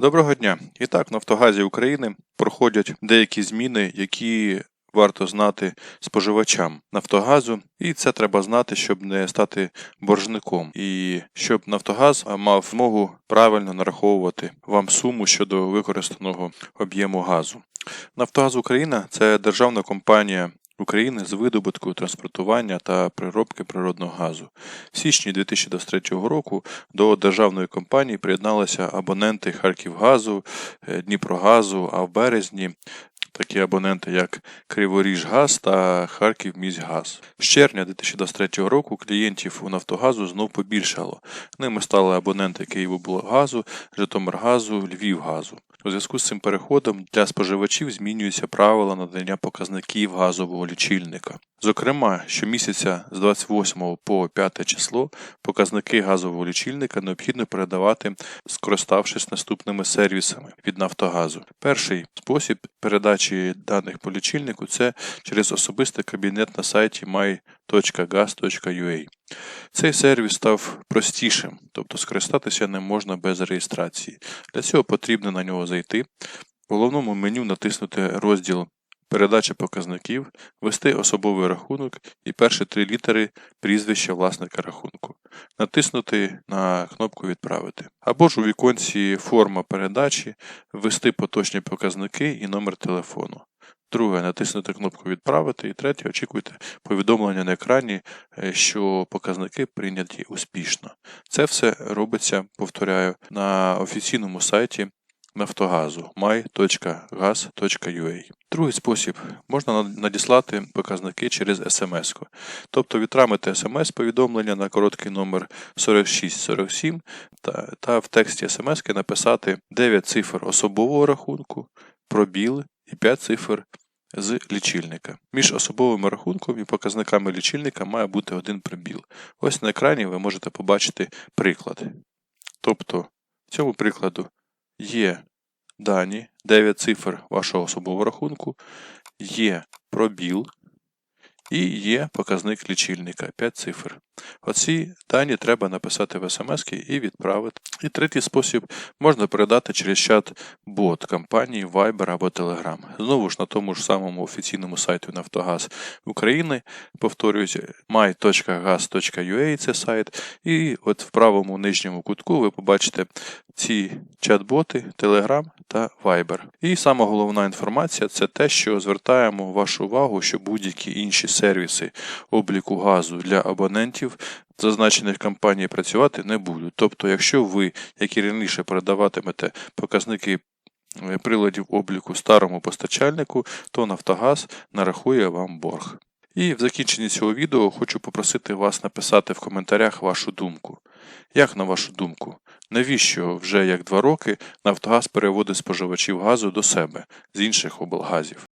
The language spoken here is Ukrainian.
Доброго дня! І так, в Нафтогазі України проходять деякі зміни, які варто знати споживачам Нафтогазу, і це треба знати, щоб не стати боржником, і щоб Нафтогаз мав змогу правильно нараховувати вам суму щодо використаного об'єму газу. Нафтогаз Україна це державна компанія України з видобутку, транспортування та переробки природного газу. В січні 2023 року до державної компанії приєдналися абоненти Харківгазу, е, Дніпрогазу, а в березні такі абоненти, як Криворіжгаз та Харківміськгаз. З червня 2023 року клієнтів у Нафтогазу знов побільшало. Ними стали абоненти Києвоблгазу, Житомиргазу, Львівгазу. У зв'язку з цим переходом для споживачів змінюються правила надання показників газового лічильника. Зокрема, щомісяця з 28 по 5 число показники газового лічильника необхідно передавати, скориставшись наступними сервісами від Нафтогазу. Перший спосіб передачі даних по лічильнику це через особистий кабінет на сайті my.gas.ua. Цей сервіс став простішим, тобто скористатися ним можна без реєстрації. Для цього потрібно на нього зайти, в головному меню натиснути розділ Передача показників, ввести особовий рахунок і перші три літери прізвища власника рахунку, натиснути на кнопку Відправити. Або ж у віконці Форма передачі ввести поточні показники і номер телефону. Друге, натиснути кнопку Відправити. І третє, очікуйте повідомлення на екрані, е, що показники прийняті успішно. Це все робиться, повторяю, на офіційному сайті Нафтогазу my.gas.ua. Другий спосіб можна надіслати показники через смс-ку. Тобто відправити смс-повідомлення на короткий номер 4647 та, та в тексті смс написати 9 цифр особового рахунку, пробіл і 5 цифр з лічильника. Між особовим рахунком і показниками лічильника має бути один пробіл. Ось на екрані ви можете побачити приклад. Тобто, в цьому прикладу є. Дані. 9 цифр вашого особового рахунку, є пробіл. І є показник лічильника. 5 цифр. Оці дані треба написати в смс і відправити. І третій спосіб можна передати через чат бот компанії Viber або Telegram. Знову ж на тому ж самому офіційному сайті Нафтогаз України, повторюють my.gas.ua це сайт, і от в правому нижньому кутку ви побачите ці чат-боти Telegram та Viber. І сама головна інформація це те, що звертаємо вашу увагу, що будь-які інші сервіси обліку газу для абонентів зазначених компаній працювати не будуть. Тобто, якщо ви, як і раніше, передаватимете показники е, приладів обліку старому постачальнику, то Нафтогаз нарахує вам борг. І в закінченні цього відео хочу попросити вас написати в коментарях вашу думку. Як на вашу думку, навіщо вже як два роки Нафтогаз переводить споживачів газу до себе з інших облгазів?